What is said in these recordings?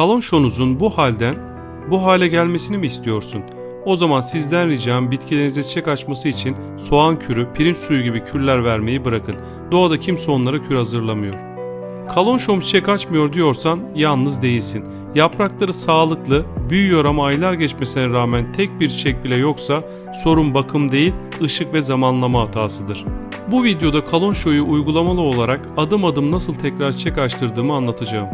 Kalonşonuzun bu halden bu hale gelmesini mi istiyorsun? O zaman sizden ricam bitkilerinize çiçek açması için soğan kürü, pirinç suyu gibi kürler vermeyi bırakın. Doğada kimse onlara kür hazırlamıyor. Kalonşom çiçek açmıyor diyorsan yalnız değilsin. Yaprakları sağlıklı, büyüyor ama aylar geçmesine rağmen tek bir çiçek bile yoksa sorun bakım değil, ışık ve zamanlama hatasıdır. Bu videoda kalonşoyu uygulamalı olarak adım adım nasıl tekrar çiçek açtırdığımı anlatacağım.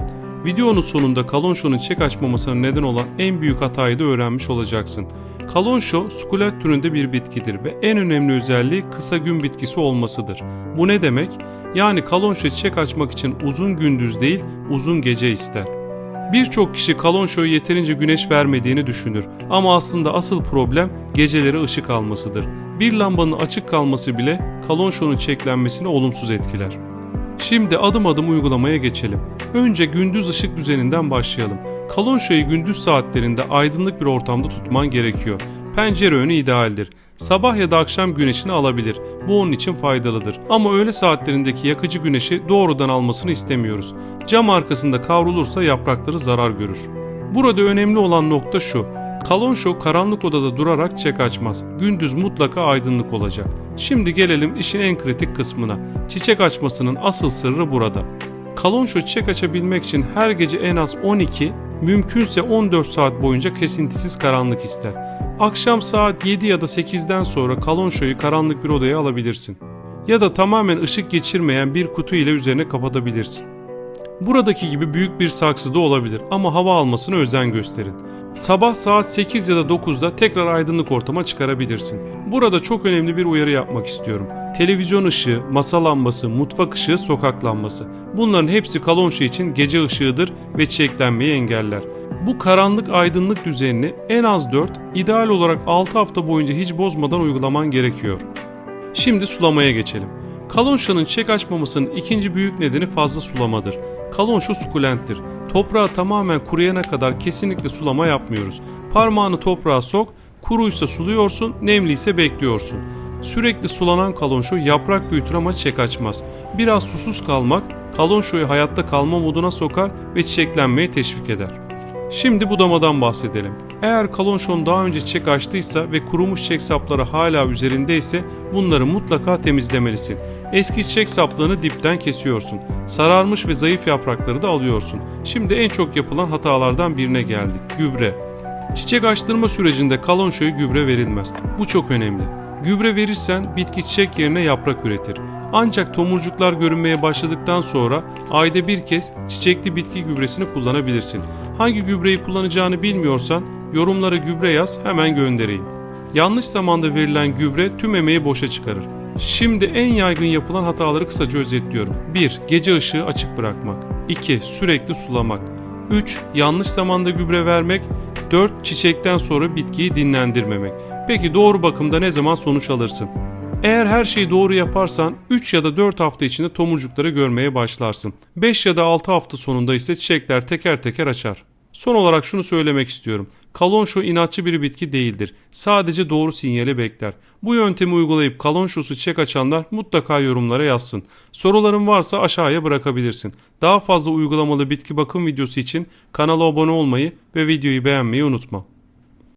Videonun sonunda kalonşonun çiçek açmamasına neden olan en büyük hatayı da öğrenmiş olacaksın. Kalonşo sukulent türünde bir bitkidir ve en önemli özelliği kısa gün bitkisi olmasıdır. Bu ne demek? Yani kalonşo çiçek açmak için uzun gündüz değil uzun gece ister. Birçok kişi kalonşoya yeterince güneş vermediğini düşünür ama aslında asıl problem geceleri ışık almasıdır. Bir lambanın açık kalması bile kalonşonun çiçeklenmesini olumsuz etkiler. Şimdi adım adım uygulamaya geçelim. Önce gündüz ışık düzeninden başlayalım. Kalonşoyu gündüz saatlerinde aydınlık bir ortamda tutman gerekiyor. Pencere önü idealdir. Sabah ya da akşam güneşini alabilir. Bu onun için faydalıdır. Ama öğle saatlerindeki yakıcı güneşi doğrudan almasını istemiyoruz. Cam arkasında kavrulursa yaprakları zarar görür. Burada önemli olan nokta şu. Kalonşo karanlık odada durarak çiçek açmaz. Gündüz mutlaka aydınlık olacak. Şimdi gelelim işin en kritik kısmına. Çiçek açmasının asıl sırrı burada. Kalonşo çiçek açabilmek için her gece en az 12, mümkünse 14 saat boyunca kesintisiz karanlık ister. Akşam saat 7 ya da 8'den sonra kalonşoyu karanlık bir odaya alabilirsin. Ya da tamamen ışık geçirmeyen bir kutu ile üzerine kapatabilirsin. Buradaki gibi büyük bir saksıda olabilir ama hava almasına özen gösterin. Sabah saat 8 ya da 9'da tekrar aydınlık ortama çıkarabilirsin. Burada çok önemli bir uyarı yapmak istiyorum. Televizyon ışığı, masa lambası, mutfak ışığı, sokak lambası. Bunların hepsi kalonşa için gece ışığıdır ve çiçeklenmeyi engeller. Bu karanlık aydınlık düzenini en az 4, ideal olarak 6 hafta boyunca hiç bozmadan uygulaman gerekiyor. Şimdi sulamaya geçelim. Kalonşanın çiçek açmamasının ikinci büyük nedeni fazla sulamadır. Kalonşa sukulenttir. Toprağı tamamen kuruyana kadar kesinlikle sulama yapmıyoruz. Parmağını toprağa sok, kuruysa suluyorsun, nemliyse bekliyorsun. Sürekli sulanan kalonşo yaprak büyütür ama çiçek açmaz. Biraz susuz kalmak kalonşoyu hayatta kalma moduna sokar ve çiçeklenmeye teşvik eder. Şimdi budamadan bahsedelim. Eğer kalonşon daha önce çiçek açtıysa ve kurumuş çiçek sapları hala üzerindeyse bunları mutlaka temizlemelisin. Eski çiçek saplığını dipten kesiyorsun. Sararmış ve zayıf yaprakları da alıyorsun. Şimdi en çok yapılan hatalardan birine geldik. Gübre. Çiçek açtırma sürecinde kalonşoya gübre verilmez. Bu çok önemli. Gübre verirsen bitki çiçek yerine yaprak üretir. Ancak tomurcuklar görünmeye başladıktan sonra ayda bir kez çiçekli bitki gübresini kullanabilirsin. Hangi gübreyi kullanacağını bilmiyorsan yorumlara gübre yaz hemen göndereyim. Yanlış zamanda verilen gübre tüm emeği boşa çıkarır. Şimdi en yaygın yapılan hataları kısaca özetliyorum. 1. Gece ışığı açık bırakmak. 2. Sürekli sulamak. 3. Yanlış zamanda gübre vermek. 4. Çiçekten sonra bitkiyi dinlendirmemek. Peki doğru bakımda ne zaman sonuç alırsın? Eğer her şeyi doğru yaparsan 3 ya da 4 hafta içinde tomurcukları görmeye başlarsın. 5 ya da 6 hafta sonunda ise çiçekler teker teker açar. Son olarak şunu söylemek istiyorum. Kalonşo inatçı bir bitki değildir. Sadece doğru sinyali bekler. Bu yöntemi uygulayıp kalonşosu çiçek açanlar mutlaka yorumlara yazsın. Soruların varsa aşağıya bırakabilirsin. Daha fazla uygulamalı bitki bakım videosu için kanala abone olmayı ve videoyu beğenmeyi unutma.